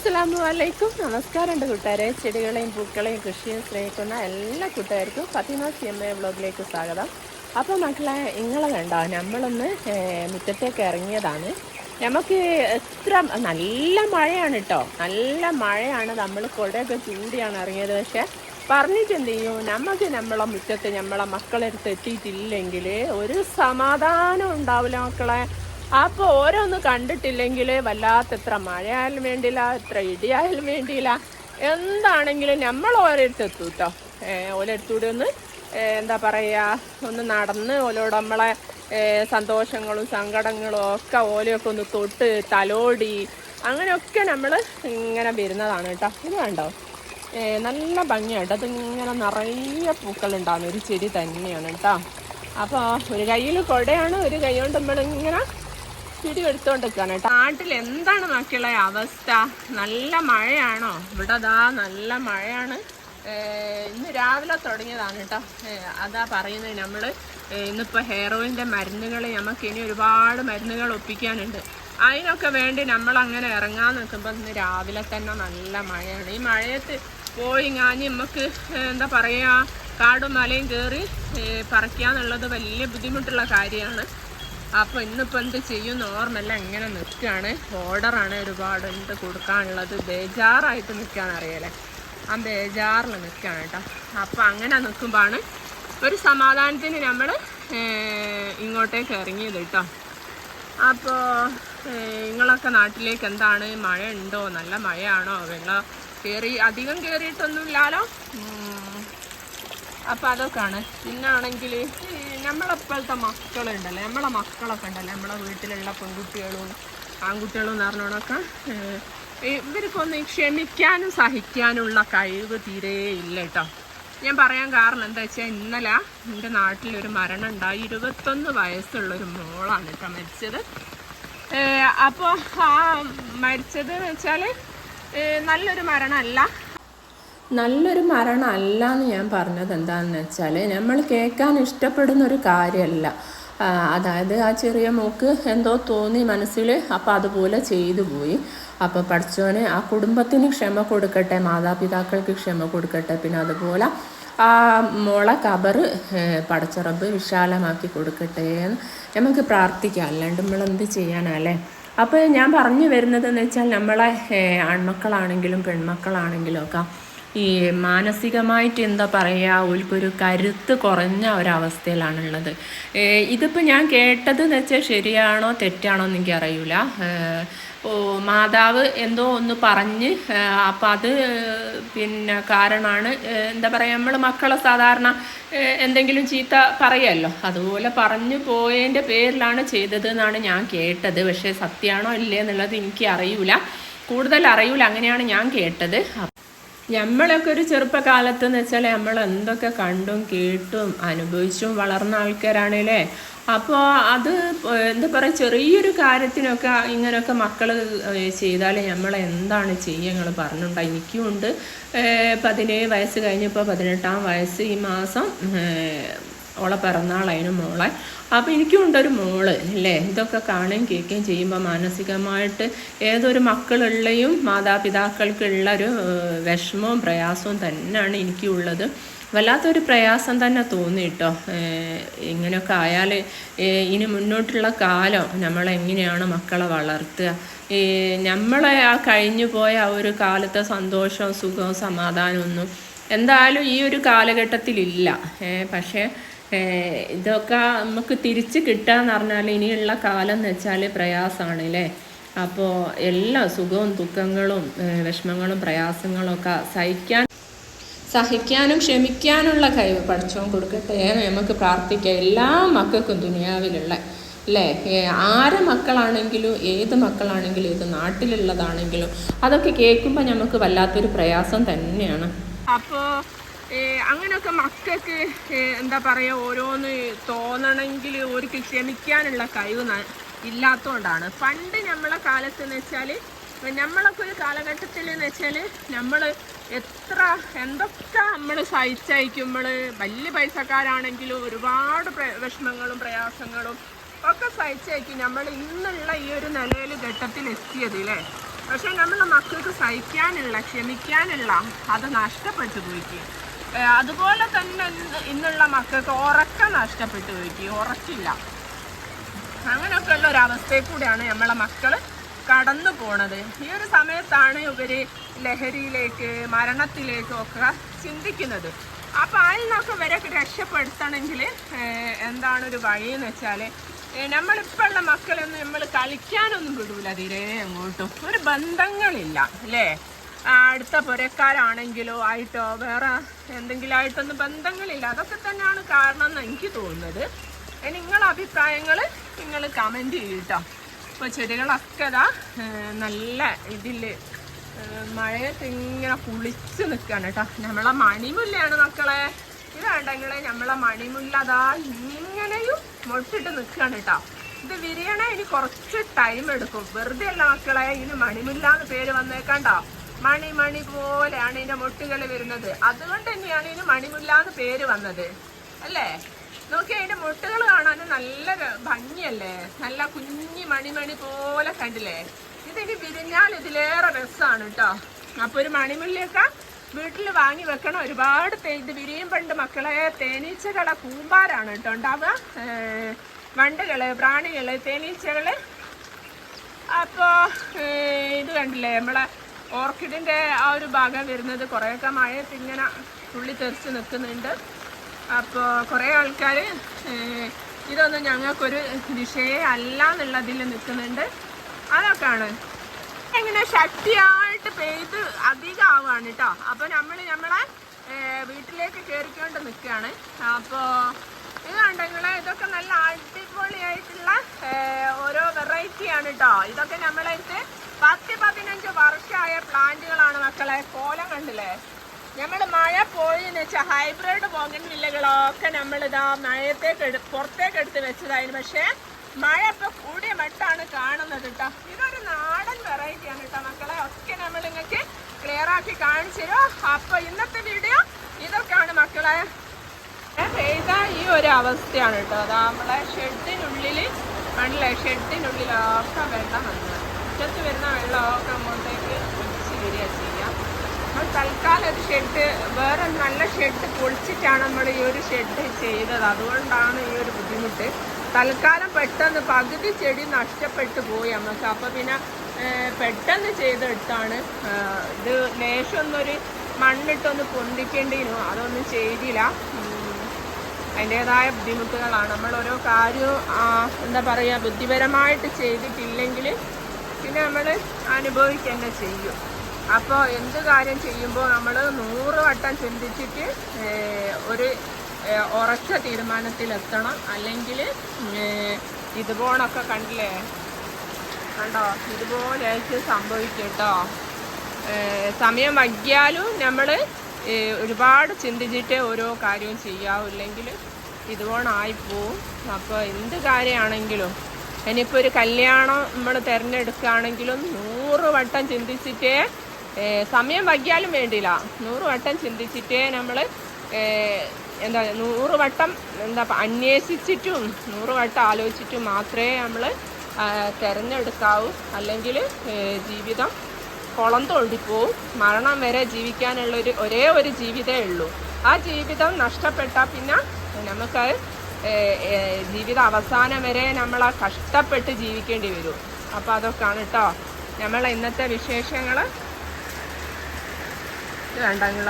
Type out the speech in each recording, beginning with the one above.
അസ്സലാമു വലൈക്കും നമസ്കാരം ഉണ്ട് കൂട്ടുകാരെ. ചെടികളെയും പൂക്കളെയും കൃഷിയും സ്നേഹിക്കുന്ന എല്ലാ കൂട്ടുകാർക്കും ഫത്തിമ സി എം എ വ്ളോഗിലേക്ക് സ്വാഗതം. അപ്പോൾ മക്കളെ ഇങ്ങളെ കണ്ടോ നമ്മളൊന്ന് മുറ്റത്തേക്ക് ഇറങ്ങിയതാണ്. നമുക്ക് എത്ര നല്ല മഴയാണ് കേട്ടോ നല്ല മഴയാണ്. നമ്മൾ കുടയൊക്കെ ചൂടിയാണ് ഇറങ്ങിയത്. പക്ഷേ പറഞ്ഞിട്ട് എന്ത് ചെയ്യും? നമുക്ക് നമ്മളെ മുറ്റത്ത് നമ്മളെ മക്കളെടുത്ത് എത്തിയിട്ടില്ലെങ്കിൽ ഒരു സമാധാനം ഉണ്ടാവില്ല മക്കളെ. അപ്പോൾ ഓരോന്ന് കണ്ടിട്ടില്ലെങ്കിൽ വല്ലാത്തത്ര മഴയായാലും വേണ്ടിയില്ല എത്ര ഇടിയായാലും വേണ്ടിയില്ല. എന്താണെങ്കിലും നമ്മൾ ഓരോരുത്തർ എത്തും കേട്ടോ ഓരോരുത്തൂടെ ഒന്ന് എന്താ പറയുക ഒന്ന് നടന്ന് ഓലോട് നമ്മളെ സന്തോഷങ്ങളും സങ്കടങ്ങളും ഒക്കെ ഓലയൊക്കെ ഒന്ന് തൊട്ട് തലോടി അങ്ങനെയൊക്കെ നമ്മൾ ഇങ്ങനെ വരുന്നതാണ് കേട്ടോ. ഇത് കണ്ടോ? നല്ല ഭംഗിയായിട്ട് ഇങ്ങനെ നിറയെ പൂക്കളുണ്ടാകുന്ന ഒരു ചെടി തന്നെയാണ് കേട്ടോ. അപ്പോൾ ഒരു കയ്യിൽ കൊടയാണ് ഒരു കൈ കൊണ്ട് നമ്മളിങ്ങനെ പിടി എടുത്തോണ്ടിരിക്കാണ് നാട്ടിൽ എന്താണ് മക്കളെ അവസ്ഥ? നല്ല മഴയാണോ? ഇവിടെ അതാ നല്ല മഴയാണ്. ഇന്ന് രാവിലെ തുടങ്ങിയതാണ് കേട്ടോ. അതാ പറയുന്നത് നമ്മൾ ഇന്നിപ്പോൾ ഹെയർ ഓയിലിന്റെ മരുന്നുകൾ നമുക്ക് ഇനി ഒരുപാട് മരുന്നുകൾ ഒപ്പിക്കാനുണ്ട്. അതിനൊക്കെ വേണ്ടി നമ്മൾ അങ്ങനെ ഇറങ്ങാൻ നിൽക്കുമ്പോൾ ഇന്ന് രാവിലെ തന്നെ നല്ല മഴയാണ്. ഈ മഴയത്ത് പോയി ഞാനി നമുക്ക് എന്താ പറയുക കാടും മലയും കയറി പറിക്കുക എന്നുള്ളത് വലിയ ബുദ്ധിമുട്ടുള്ള കാര്യമാണ്. അപ്പോൾ ഇന്നിപ്പോൾ എന്ത് ചെയ്യുമെന്ന് ഓർമ്മല്ല ഇങ്ങനെ നിൽക്കുകയാണ്. ഓർഡറാണ് ഒരുപാട് എന്ത് കൊടുക്കാനുള്ളത്. ബേജാറായിട്ട് നിൽക്കുകയാണ് അറിയല്ലേ ആ ബേജാറിൽ നിൽക്കുകയാണ് കേട്ടോ. അപ്പോൾ അങ്ങനെ നിൽക്കുമ്പോഴാണ് ഒരു സമാധാനത്തിന് നമ്മൾ ഇങ്ങോട്ടേക്ക് ഇറങ്ങിയത് കേട്ടോ. അപ്പോൾ നിങ്ങളൊക്കെ നാട്ടിലേക്ക് എന്താണ്? മഴ ഉണ്ടോ നല്ല മഴയാണോ? വെള്ളം കയറി അധികം കയറിയിട്ടൊന്നുമില്ലാലോ. അപ്പം അതൊക്കെയാണ്. പിന്നാണെങ്കിൽ നമ്മളെ നമ്മളെപ്പോഴത്തെ മക്കളുണ്ടല്ലോ? നമ്മളെ മക്കളൊക്കെ ഉണ്ടല്ലോ? നമ്മളെ വീട്ടിലുള്ള പെൺകുട്ടികളും ആൺകുട്ടികളും എന്ന് പറഞ്ഞോണൊക്കെ ഇവർക്കൊന്ന് ക്ഷമിക്കാനും സഹിക്കാനുള്ള കഴിവ് തീരെ ഇല്ല കേട്ടോ. ഞാൻ പറയാൻ കാരണം എന്താ വെച്ചാൽ ഇന്നലെ എന്റെ നാട്ടിലൊരു മരണം ഉണ്ടായി ഇരുപത്തൊന്ന് വയസ്സുള്ളൊരു മോളാണ് കേട്ടോ മരിച്ചത്. അപ്പോൾ ആ മരിച്ചത് എന്ന് വെച്ചാൽ നല്ലൊരു മരണമല്ല. നല്ലൊരു മരണമല്ല എന്ന് ഞാൻ പറഞ്ഞത് എന്താണെന്ന് വെച്ചാൽ നമ്മൾ കേൾക്കാൻ ഇഷ്ടപ്പെടുന്ന ഒരു കാര്യമല്ല അതായത് ആ ചെറിയ മോക്ക് എന്തോ തോന്നി മനസ്സിൽ അപ്പോൾ അതുപോലെ ചെയ്തു പോയി. അപ്പോൾ പഠിച്ചവന് ആ കുടുംബത്തിന് ക്ഷമ കൊടുക്കട്ടെ മാതാപിതാക്കൾക്ക് ക്ഷമ കൊടുക്കട്ടെ. പിന്നെ അതുപോലെ ആ മോളെ കബറ് പടച്ചറബ് വിശാലമാക്കി കൊടുക്കട്ടെ എന്ന് നമുക്ക് പ്രാർത്ഥിക്കാം. അല്ലാണ്ട് നമ്മൾ എന്ത് ചെയ്യാനല്ലേ അപ്പോൾ ഞാൻ പറഞ്ഞു വരുന്നതെന്ന് വെച്ചാൽ നമ്മളെ ആൺമക്കളാണെങ്കിലും പെൺമക്കളാണെങ്കിലും ഒക്കെ ഈ മാനസികമായിട്ട് എന്താ പറയുക ഓൽക്കൊരു കരുത്ത് കുറഞ്ഞ ഒരവസ്ഥയിലാണുള്ളത്. ഇതിപ്പോൾ ഞാൻ കേട്ടത് എന്ന് വെച്ചാൽ ശരിയാണോ തെറ്റാണോ എന്ന് എനിക്കറിയില്ല ഓ മാതാവ് എന്തോ ഒന്ന് പറഞ്ഞ് അപ്പം അത് പിന്നെ കാരണമാണ് എന്താ പറയുക നമ്മൾ മക്കളെ സാധാരണ എന്തെങ്കിലും ചീത്ത പറയുമല്ലോ അതുപോലെ പറഞ്ഞു പോയതിന്റെ പേരിലാണ് ചെയ്തത് എന്നാണ് ഞാൻ കേട്ടത്. പക്ഷേ സത്യമാണോ ഇല്ലേ എന്നുള്ളത് എനിക്ക് അറിയില്ല കൂടുതൽ അറിയില്ല അങ്ങനെയാണ് ഞാൻ കേട്ടത്. നമ്മളൊക്കെ ഒരു ചെറുപ്പകാലത്ത് എന്ന് വെച്ചാൽ നമ്മൾ എന്തൊക്കെ കണ്ടും കേട്ടും അനുഭവിച്ചും വളർന്ന ആൾക്കാരാണല്ലേ അപ്പോൾ അത് എന്താ പറയുക ചെറിയൊരു കാര്യത്തിനൊക്കെ ഇങ്ങനെയൊക്കെ മക്കൾ ചെയ്താൽ നമ്മൾ എന്താണ് ചെയ്യുക നിങ്ങൾ പറഞ്ഞിട്ടുണ്ട് എനിക്കും ഉണ്ട് ഏഹ് പതിനേഴ് വയസ്സ് കഴിഞ്ഞപ്പോൾ പതിനെട്ടാം വയസ്സ് ഈ മാസം ഓളെ പിറന്നാളായിരുന്നു മോളെ. അപ്പോൾ എനിക്കും ഉണ്ടൊരു മോൾ അല്ലേ? ഇതൊക്കെ കാണുകയും കേൾക്കുകയും ചെയ്യുമ്പോൾ മാനസികമായിട്ട് ഏതൊരു മക്കളുള്ളയും മാതാപിതാക്കൾക്കുള്ള ഒരു വിഷമവും പ്രയാസവും തന്നെയാണ് എനിക്കുള്ളത്. വല്ലാത്തൊരു പ്രയാസം തന്നെ തോന്നി കേട്ടോ. ഏഹ്, ഇങ്ങനെയൊക്കെ ആയാൽ ഇനി മുന്നോട്ടുള്ള കാലം നമ്മളെങ്ങനെയാണ് മക്കളെ വളർത്തുക? ഈ നമ്മളെ ആ കഴിഞ്ഞു പോയ ആ ഒരു കാലത്തെ സന്തോഷവും സുഖവും സമാധാനമൊന്നും എന്തായാലും ഈ ഒരു കാലഘട്ടത്തിലില്ല. പക്ഷേ ഇതൊക്കെ നമുക്ക് തിരിച്ച് കിട്ടുക എന്ന് പറഞ്ഞാൽ ഇനിയുള്ള കാലം എന്ന് വെച്ചാൽ പ്രയാസമാണ് അല്ലേ? അപ്പോൾ എല്ലാ സുഖവും ദുഃഖങ്ങളും വിഷമങ്ങളും പ്രയാസങ്ങളും ഒക്കെ സഹിക്കാൻ സഹിക്കാനും ക്ഷമിക്കാനുള്ള കഴിവ് പഠിച്ചോൻ കൊടുക്കട്ടെ. നമുക്ക് പ്രാർത്ഥിക്കാം. എല്ലാ മക്കൾക്കും ദുനിയാവിലുള്ള അല്ലേ? ആരെ മക്കളാണെങ്കിലും ഏത് മക്കളാണെങ്കിലും ഏത് നാട്ടിലുള്ളതാണെങ്കിലും അതൊക്കെ കേൾക്കുമ്പോൾ നമുക്ക് വല്ലാത്തൊരു പ്രയാസം തന്നെയാണ്. അപ്പോൾ അങ്ങനെയൊക്കെ മക്കൾക്ക് എന്താ പറയുക ഓരോന്ന് തോന്നണമെങ്കിൽ അവർക്ക് ക്ഷമിക്കാനുള്ള കഴിവ് ഇല്ലാത്തതുകൊണ്ടാണ്. പണ്ട് നമ്മളെ കാലത്ത് എന്ന് വെച്ചാൽ നമ്മളൊക്കെ ഒരു കാലഘട്ടത്തിൽ എന്ന് വെച്ചാൽ നമ്മൾ എത്ര എന്തൊക്കെ നമ്മൾ സഹിച്ചയക്കുമ്പോൾ വലിയ പൈസക്കാരാണെങ്കിലും ഒരുപാട് വിഷമങ്ങളും പ്രയാസങ്ങളും ഒക്കെ സഹിച്ചയക്കും നമ്മൾ ഇന്നുള്ള ഈ ഒരു നിലയിൽ ഘട്ടത്തിൽ എത്തിയത് അല്ലേ പക്ഷേ നമ്മളെ മക്കൾക്ക് സഹിക്കാനുള്ള ക്ഷമിക്കാനുള്ള അത് നഷ്ടപ്പെട്ടു പോയിക്ക് അതുപോലെ തന്നെ ഇന്നുള്ള മക്കൾക്ക് ഉറക്കം നഷ്ടപ്പെട്ടു പോയിട്ട് ഉറക്കില്ല അങ്ങനെയൊക്കെ ഉള്ള ഒരു അവസ്ഥയിൽ കൂടെയാണ് നമ്മളെ മക്കൾ കടന്നു പോണത്. ഈ ഒരു സമയത്താണ് ഇവർ ലഹരിയിലേക്ക് മരണത്തിലേക്കും ഒക്കെ ചിന്തിക്കുന്നത്. അപ്പൊ അതിൽ നിന്നൊക്കെ ഇവരെ രക്ഷപ്പെടുത്തണമെങ്കിൽ എന്താണ് ഒരു വഴി എന്ന് വെച്ചാൽ നമ്മളിപ്പോൾ ഉള്ള മക്കളൊന്നും നമ്മൾ കളിക്കാനൊന്നും വിടൂല തീരെ അങ്ങോട്ടും. ഒരു ബന്ധങ്ങളില്ല അല്ലേ? അടുത്ത പുരക്കാരാണെങ്കിലോ ആയിട്ടോ വേറെ എന്തെങ്കിലും ആയിട്ടൊന്നും ബന്ധങ്ങളില്ല. അതൊക്കെ തന്നെയാണ് കാരണം എന്ന് എനിക്ക് തോന്നുന്നത്. ഇനി നിങ്ങളെ അഭിപ്രായങ്ങൾ നിങ്ങൾ കമന്റ് ചെയ്യട്ടോ ഇപ്പോൾ ചെടികളൊക്കെ ഇതാ നല്ല ഇതിൽ മഴയത്ത് ഇങ്ങനെ കുളിച്ച് നിൽക്കുകയാണ് കേട്ടോ നമ്മളെ മണിമുല്ലയാണ് മക്കളെ. ഇത് വേണ്ടെങ്കിലേ നമ്മളെ മണിമുല്ല അതാ ഇങ്ങനെയും മുട്ടിട്ട് നിൽക്കുകയാണ് കേട്ടോ ഇത് വിരിയണേ ഇനി കുറച്ച് ടൈം എടുക്കും. വെറുതെ അല്ല മക്കളെ ഇനി മണിമുല്ല എന്ന് പേര് വന്നേക്കണ്ടോ മണി മണി പോലെയാണ് ഇതിന്റെ മുട്ടുകൾ വരുന്നത്. അതുകൊണ്ട് തന്നെയാണ് ഇതിന് മണിമുല്ല എന്ന് പേര് വന്നത്. അല്ലേ? നോക്കി അതിന്റെ മുട്ടുകൾ കാണാൻ നല്ല ഭംഗിയല്ലേ? നല്ല കുഞ്ഞി മണിമണി പോലെ കണ്ടില്ലേ? ഇതിന് വിരിഞ്ഞാൽ ഇതിലേറെ രസമാണ് കേട്ടോ അപ്പൊ ഒരു മണിമുല്ലയൊക്കെ വീട്ടിൽ വാങ്ങി വെക്കണം ഒരുപാട് ഇത് വിരിയും പണ്ട് മക്കളെ തേനീച്ചകളെ കൂമ്പാരാണ് കേട്ടോ ഉണ്ടാവുക. വണ്ടുകൾ പ്രാണികൾ തേനീച്ചകൾ. അപ്പോ ഇത് കണ്ടില്ലേ നമ്മളെ ഓർക്കിഡിന്റെ ആ ഒരു ഭാഗം വരുന്നത് കുറേയൊക്കെ മഴയത്ത് ഇങ്ങനെ തുള്ളി തെറിച്ച് നിൽക്കുന്നുണ്ട്. അപ്പോൾ കുറേ ആൾക്കാർ ഇതൊന്നും ഞങ്ങൾക്കൊരു വിഷയേ അല്ല എന്നുള്ളതിൽ നിൽക്കുന്നുണ്ട്. അതൊക്കെയാണ്. ഇങ്ങനെ ശക്തിയായിട്ട് പെയ്ത് അധികം ആവാണ് കേട്ടോ. അപ്പോൾ നമ്മൾ നമ്മളെ വീട്ടിലേക്ക് കയറിക്കൊണ്ട് നിൽക്കുകയാണ്. അപ്പോൾ ഇത് കണ്ടെങ്കിൽ ഇതൊക്കെ നല്ല അടിപൊളിയായിട്ടുള്ള ഓരോ വെറൈറ്റിയാണ് കേട്ടോ. ഇതൊക്കെ നമ്മളടുത്ത് പത്ത് പതിനഞ്ച് വർഷമായ പ്ലാന്റുകളാണ് മക്കളെ. കോലം കണ്ടില്ലേ? നമ്മൾ മഴ പോയി എന്ന് വെച്ചാൽ ഹൈബ്രിഡ് പോകൻ വില്ലകളൊക്കെ നമ്മളിതാ മഴയത്തേക്ക് എടു പുറത്തേക്ക് എടുത്ത് വെച്ചതായിരുന്നു. പക്ഷേ മഴ ഇപ്പൊ കൂടിയ മട്ടാണ് കാണുന്നത് കേട്ടോ ഇതൊരു നാടൻ വെറൈറ്റി ആണ് കേട്ടോ മക്കളെ. ഒക്കെ നമ്മൾ നിങ്ങൾക്ക് ക്ലിയർ ആക്കി കാണിച്ചു തരും. അപ്പൊ ഇന്നത്തെ വീഡിയോ ഇതൊക്കെയാണ് മക്കളെ. പെയ്ത ഈ ഒരു അവസ്ഥയാണ് കേട്ടോ അതാ നമ്മളെ ഷെഡിനുള്ളിൽ ആണല്ലേ ഷെഡിനുള്ളിലൊക്കെ വെള്ളം വന്നത്. മുറ്റത്ത് വരുന്ന വെള്ളമൊക്കെ അങ്ങോട്ടേക്ക് ഒഴിച്ച് വരിക ചെയ്യാം. നമ്മൾ തൽക്കാലം ഒരു ഷെഡ് വേറെ നല്ല ഷെഡ് പൊളിച്ചിട്ടാണ് നമ്മൾ ഈ ഒരു ഷെഡ് ചെയ്തത്. അതുകൊണ്ടാണ് ഈ ഒരു ബുദ്ധിമുട്ട്. തൽക്കാലം പെട്ടെന്ന് പകുതി ചെടി നഷ്ടപ്പെട്ടു പോയി നമുക്ക് അപ്പോൾ പിന്നെ പെട്ടെന്ന് ചെയ്തെടുത്താണ്. ഇത് ഇത് ലേശമൊന്നൊരു മണ്ണിട്ടൊന്ന് പൊന്തിക്കേണ്ടിനു അതൊന്നും ചെയ്തില്ല. അതിന്റെതായ ബുദ്ധിമുട്ടുകളാണ്. നമ്മൾ ഓരോ കാര്യവും എന്താ പറയുക ബുദ്ധിപരമായിട്ട് ചെയ്തിട്ടില്ലെങ്കിൽ പിന്നെ നമ്മൾ അനുഭവിക്കുക ചെയ്യും. അപ്പോൾ എന്ത് കാര്യം ചെയ്യുമ്പോൾ നമ്മൾ നൂറ് വട്ടം ചിന്തിച്ചിട്ട് ഒരു ഉറച്ച തീരുമാനത്തിലെത്തണം. അല്ലെങ്കിൽ ഇതുപോലൊക്കെ കണ്ടില്ലേ? കണ്ടോ? ഇതുപോലെയായിട്ട് സംഭവിക്കും കേട്ടോ സമയം വൈകിയാലും നമ്മൾ ഒരുപാട് ചിന്തിച്ചിട്ട് ഓരോ കാര്യവും ചെയ്യാവില്ലെങ്കിൽ ഇതുപോണായി പോവും. അപ്പോൾ എന്ത് കാര്യമാണെങ്കിലും ഇനിയിപ്പോൾ ഒരു കല്യാണം നമ്മൾ തിരഞ്ഞെടുക്കുകയാണെങ്കിലും നൂറ് വട്ടം ചിന്തിച്ചിട്ടേ സമയം വൈകിയാലും വേണ്ടില്ല നൂറ് വട്ടം ചിന്തിച്ചിട്ടേ നമ്മൾ എന്താ നൂറ് വട്ടം എന്താ അന്വേഷിച്ചിട്ടും നൂറ് വട്ടം ആലോചിച്ചിട്ടും മാത്രമേ നമ്മൾ തിരഞ്ഞെടുക്കാവൂ. അല്ലെങ്കിൽ ജീവിതം കുളം തോണ്ടിപ്പോവും മരണം വരെ ജീവിക്കാനുള്ളൊരു ഒരേ ഒരു ജീവിതമേ ഉള്ളൂ. ആ ജീവിതം നഷ്ടപ്പെട്ടാൽ പിന്നെ നമുക്ക് ജീവിത അവസാനം വരെ നമ്മൾ കഷ്ടപ്പെട്ട് ജീവിക്കേണ്ടി വരും. അപ്പോൾ അതൊക്കെയാണ് കേട്ടോ നമ്മൾ ഇന്നത്തെ വിശേഷങ്ങൾ വേണ്ട നിങ്ങൾ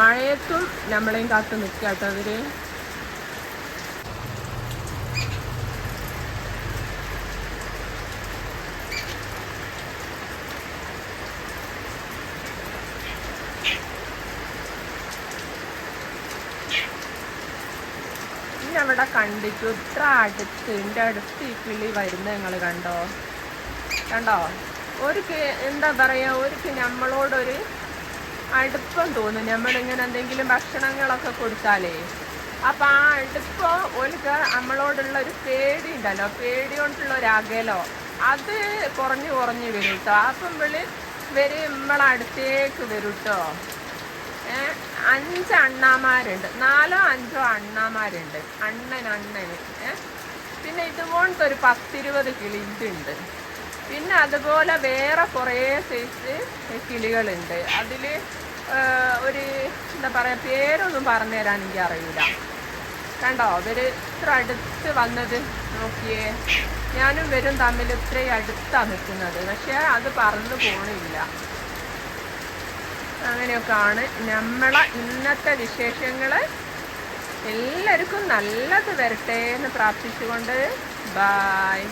മഴയത്തും നമ്മളെയും കാത്ത് നിൽക്കുക കേട്ടോ അവിടെ കണ്ടിട്ടു ഇത്ര അടുത്ത് എന്റെ അടുത്ത് ഈ കിളി വരുന്നത് നിങ്ങൾ കണ്ടോ? കണ്ടോ? ഒരു എന്താ പറയുക ഒരു നമ്മളോടൊരു അടുപ്പം തോന്നും. നമ്മളിങ്ങനെ എന്തെങ്കിലും ഭക്ഷണങ്ങളൊക്കെ കൊടുത്താലേ. അപ്പം ആ അടുപ്പം ഓർക്ക് നമ്മളോടുള്ള ഒരു പേടി ഉണ്ടല്ലോ. പേടി കൊണ്ടുള്ള ഒരു അകലോ. അത് കുറഞ്ഞു കുറഞ്ഞു വരും കേട്ടോ അപ്പം ഇവൾ ഇവർ നമ്മളടുത്തേക്ക് വരും കേട്ടോ അഞ്ച് അണ്ണാമാരുണ്ട്. നാലോ അഞ്ചോ അണ്ണാമാരുണ്ട്. അണ്ണൻ അണ്ണന് പിന്നെ ഇതുപോലത്തെ ഒരു പത്തിരുപത് കിളി ഇതുണ്ട് പിന്നെ അതുപോലെ വേറെ കുറേ സൈസ് കിളികളുണ്ട്. അതിൽ ഒരു എന്താ പറയുക പേരൊന്നും പറഞ്ഞു തരാൻ എനിക്ക് അറിയില്ല കണ്ടോ? അവർ ഇത്ര അടുത്ത് വന്നത് നോക്കിയേ. ഞാനും ഇവരും തമ്മിൽ ഇത്രയും അടുത്താണ് നിൽക്കുന്നത്. പക്ഷേ അത് പറന്നു പോണില്ല. അങ്ങനെയൊക്കെയാണ്. നമ്മളെ ഇന്നത്തെ വിശേഷങ്ങൾ എല്ലാവർക്കും നല്ലത് വരട്ടെ എന്ന് പ്രാർത്ഥിച്ചുകൊണ്ട് ബായ്